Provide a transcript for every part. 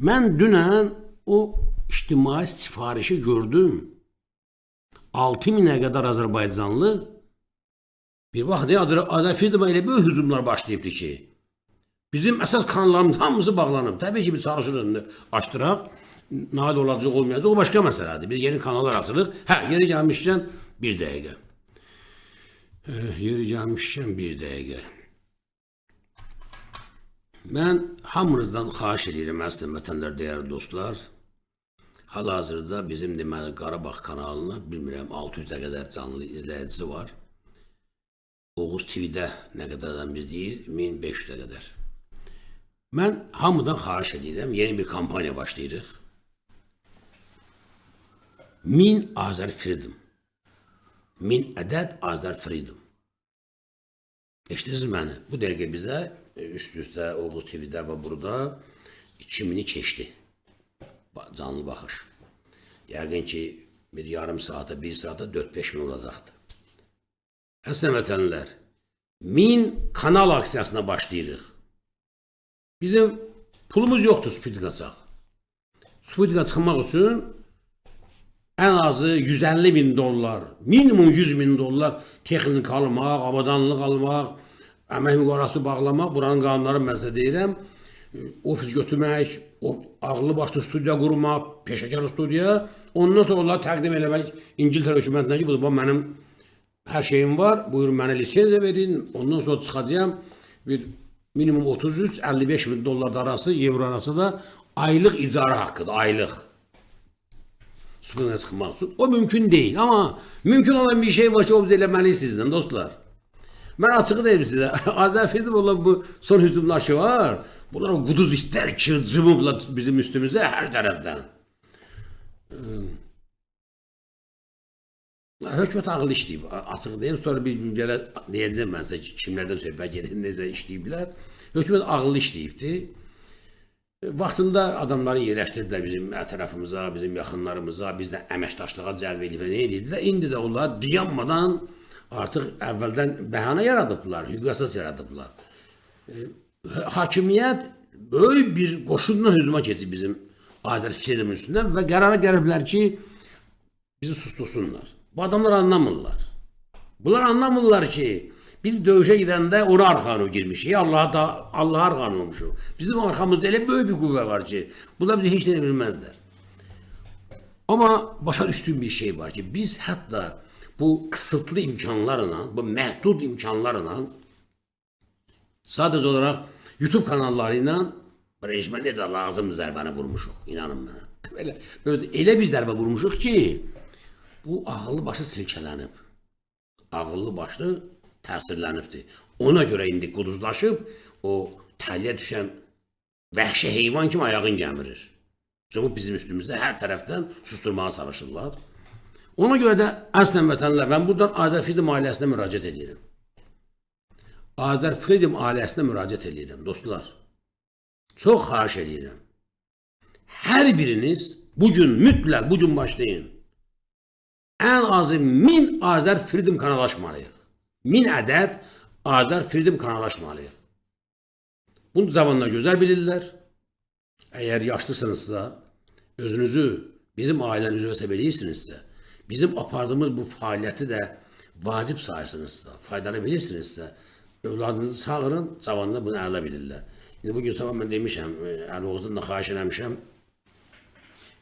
Mən dünən o ictimai sifarişi gördüm. 6000'e kadar Azərbaycanlı bir vaxt Azər Azərfidova elə böyük hücumlar başlayıbdı ki, bizim əsas kanallarımız hamısı bağlanıb. Təbii ki, biz çalışırıq açdıraq. Nail olacaq, olmayacaq o başqa məsələdir. Biz yeni kanallar açırıq. Hə, yeri gəlmişkən bir dəqiqə. Hə, yeri gəlmişkən bir dəqiqə. Mən hamınızdan xahiş edirəm əslən vətənlər, dəyərli dostlar. Hal-hazırda bizim deməli Qarabağ kanalına bilmirəm 600-ə qədər canlı izləyicisi var. Oğuz TV-də nə qədərdən biz deyir? 1500-ə qədər. Mən hamıdan xahiş edirəm, yeni bir kampaniya başlayırıq. 1000 Azər Freedom. 1000 ədəd Azər Freedom. Eşidirsiniz məni? Bu dəqiqə bizə e, üst-üstə Oğuz TV-də və burada 2000-i keçdi. Canlı baxış. Yəqin ki, bir yarım saata, bir saata 4-5 min olacaqdı. Əslən vətənlər, 1000 kanal aksiyasına başlayırıq. Bizim pulumuz yoxdur Sputnik açaq. Sputnik'a çıxmaq üçün ən azı 150 bin dollar, minimum 100 bin dollar texnik almaq, avadanlıq almaq, əmək müqarası bağlamaq, buranın qanunları mən sizə deyirəm, ofis götürmək, ağlı başlı studiya qurmaq, peşəkar studiya, ondan sonra onları təqdim eləmək İngiltərə hökumətinə ki, bu mənim hər şeyim var, buyurun mənə lisenziya verin, ondan sonra çıxacağam bir minimum 33-55 bin dollar arası, euro arası da aylıq icara haqqıdır, aylıq. Sudan çıxmaq üçün. O mümkün değil ama mümkün olan bir şey var ki o biz eləməliyik dostlar. Mən açığı deyim sizə. Azərfidov olan bu son hücumlar ki var. Bunlar o quduz itlər ki cıvıblar bizim üstümüzə hər tərəfdən. Hökumət ağıl işləyib. Açıq deyim, sonra bir gün gələ deyəcəm mən sizə ki, kimlərdən söhbət gedir, necə işləyiblər. Hökumət ağıllı işləyibdi. Vaxtında adamları yerləşdiriblər bizim ətrafımıza, bizim yaxınlarımıza, biz də əməkdaşlığa cəlb edib nə edirdilər. İndi də onlar dayanmadan artıq əvvəldən bəhanə yaradıblar, hüquq əsas yaradıblar. E, Hakimiyyət böyük bir qoşunla hücuma keçib bizim Azər Fikrimin üstündən və qərara gəliblər ki, bizi sustursunlar. Bu adamlar anlamırlar. Bunlar anlamırlar ki biz dövüşe gidəndə ona arxanı girmişik. Allah'a da Allah'a arxanı olmuşuq. Bizim arxamızda elə böyük bir qüvvə var ki, bunlar bizi heç nə bilməzlər. Amma başa düşdüyüm bir şey var ki, biz hətta bu kısıtlı imkanlarla, bu məhdud imkanlarla sadəcə olaraq YouTube kanalları ilə rejimə necə lazım zərbəni vurmuşuq, inanın mənə. Elə, elə, bir zərbə vurmuşuq ki, bu ağıllı başı silkələnib. Ağıllı başlı təsirlənibdir. Ona görə indi quduzlaşıb o təliyə düşən vəhşi heyvan kimi ayağın gəmirir. Çünki bizim üstümüzdə hər tərəfdən susturmağa çalışırlar. Ona görə də əslən vətənlər, mən buradan Azər Freedom ailəsinə müraciət edirəm. Azər Freedom ailəsinə müraciət edirəm, dostlar. Çox xahiş edirəm. Hər biriniz bugün mütləq bugün başlayın. Ən azı 1000 Azər Freedom kanalı açmalıyıq. 1000 ədəd Azər Freedom kanalı açmalıyıq. Bunu zamanla gözəl bilirlər. Əgər yaşlısınızsa, özünüzü bizim ailənin üzvə hesab bizim apardığımız bu fəaliyyəti də vacib sayırsınızsa, faydalı bilirsinizsə, övladınızı çağırın, cavanlar bunu ələ bilirlər. İndi bugün sabah mən demişəm, e, Əli Oğuzdan da xahiş eləmişəm,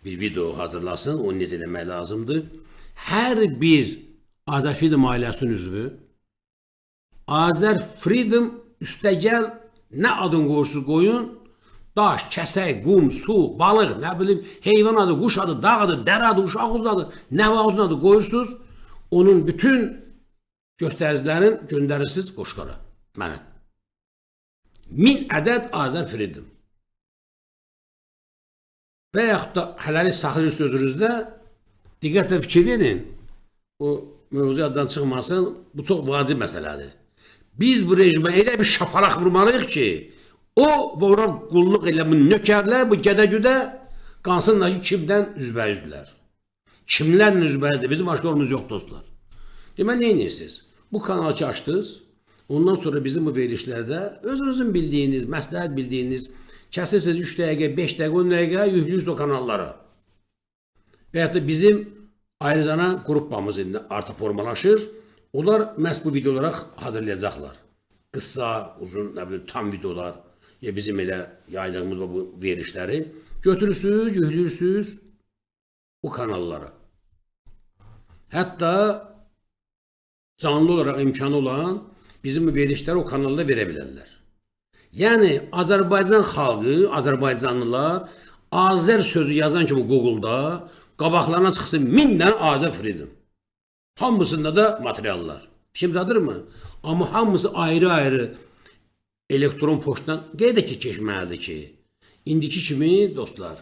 bir video hazırlasın, onu necə eləmək lazımdır. Hər bir Azər Freedom ailəsinin üzvü Azər Freedom üstəgəl nə adın qoyursunuz qoyun, daş, kəsək, qum, su, balıq, nə bilim, heyvan adı, quş adı, dağ adı, dərə adı, uşaq adı, nəvə adı qoyursunuz, onun bütün göstəricilərin göndərirsiniz qoşqara, mənə. 1000 ədəd Azər Freedom. Və yaxud da hələlik saxlayır sözünüzdə diqqətlə fikir verin. O mövzu yaddan çıxmasın. Bu çox vacib məsələdir. Biz bu rejimə elə bir şapalaq vurmalıyıq ki, o ona qulluq elə bu nökərlər, bu gədə-güdə qansınlar ki, kimdən üzbəüzdülər. Kimlərlə üzbəyizdir? Bizim başqa yolumuz yox dostlar. Deməli, nə edirsiniz? Bu kanalı açdınız. Ondan sonra bizim bu verilişlərdə özünüzün bildiyiniz, məsləhət bildiyiniz Kəsirsiniz 3 dəqiqə, 5 dəqiqə, 10 dəqiqə yüklüyürsünüz o kanallara. Və ya da bizim ayrıcana qrupamız indi artıq formalaşır. Onlar məhz bu videolara hazırlayacaqlar. Qısa, uzun, nə bilim, tam videolar ya bizim elə yaydığımız bu verilişləri götürürsüz, yüklüyürsüz o kanallara. Hətta canlı olaraq imkanı olan bizim bu verilişləri o kanalda verə bilərlər. Yəni Azərbaycan xalqı, Azərbaycanlılar Azər sözü yazan kimi Google-da qabaqlarına çıxsın 1000 dənə Azər Freedom. Hamısında da materiallar. Kimzadırmı? Amma hamısı ayrı-ayrı elektron poçtdan qeyd ki keçməlidir ki, indiki kimi dostlar,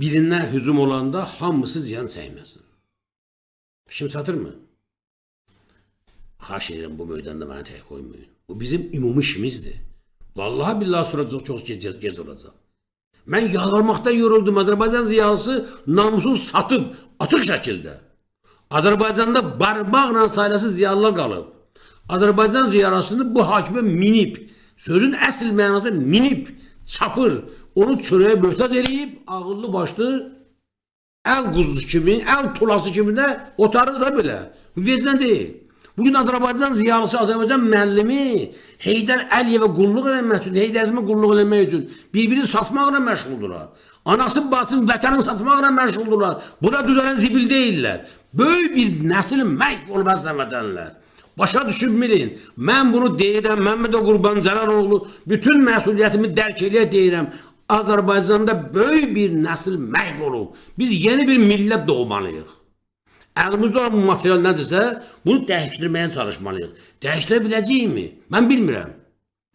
birinə hücum olanda hamısı ziyan çəkməsin. Kim çatırmı? Xahiş edirəm bu meydanda məni tək qoymayın. Bu bizim ümumi işimizdir. Vallahi billahi sonra çox, gec, gec olacaq. Mən yalvarmaqdan yoruldum. Azərbaycan ziyalısı namusunu satıb açıq şəkildə. Azərbaycanda barmaqla sayılası ziyalılar qalıb. Azərbaycan ziyarəsində bu hakimə minib, sözün əsl mənasında minib, çapır, onu çörəyə möhtac eləyib, ağıllı başlı əl quzusu kimi, əl tulası kimi də otarır da belə. Bu deyil. Bugün Azərbaycan ziyalısı, Azərbaycan müəllimi Heydər Əliyevə qulluq eləmək üçün, Heydər Əzimə qulluq eləmək üçün bir-birini satmaqla məşğuldurlar. Anasını, bacısını, vətənini satmaqla məşğuldurlar. Buna düzələn zibil deyirlər. Böyük bir nəsil məhv olmaz vətənlər. Başa düşünməyin. Mən bunu deyirəm, Məmməd Qurban Cəlaloğlu bütün məsuliyyətimi dərk eləyə deyirəm. Azərbaycanda böyük bir nəsil məhv olub. Biz yeni bir millət doğmalıyıq. Əlimizdə olan material nədirsə, bunu dəyişdirməyə çalışmalıyıq. Dəyişdirə biləcəyikmi? Mən bilmirəm.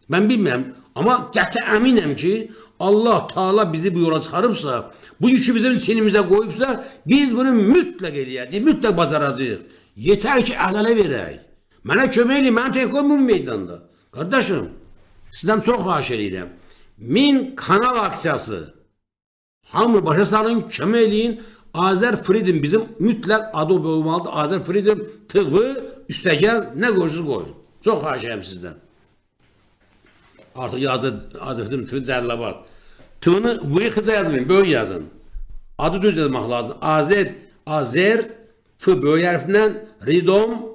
Mən bilmirəm. Amma qəti əminəm ki, Allah Taala bizi bu yola çıxarıbsa, bu yükü bizim sinimizə qoyubsa, biz bunu mütləq eləyəcəyik, mütləq bacaracağıq. Yetər ki, əl-ələ verək. Mənə kömək eləyin, mən tək qoymun meydanda. Qardaşım, sizdən çox xahiş edirəm. Min kanal aksiyası. Hamı başa salın, kömək. Azer Freedom bizim mütləq adı olmalıdır. Azer Freedom TV üstəgəl nə qoyursunuz qoyun. Çox xahiş edirəm sizdən. Artıq yazdı Azer Freedom TV Cəlilabad. T-ni V-xədə yazmayın, böyük yazın. Adı düz yazmaq lazım. Azer, Azer F böyük hərflə Ridom,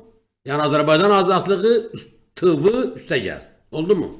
yəni Azərbaycan azadlığı TV üstəgəl. Oldu mu?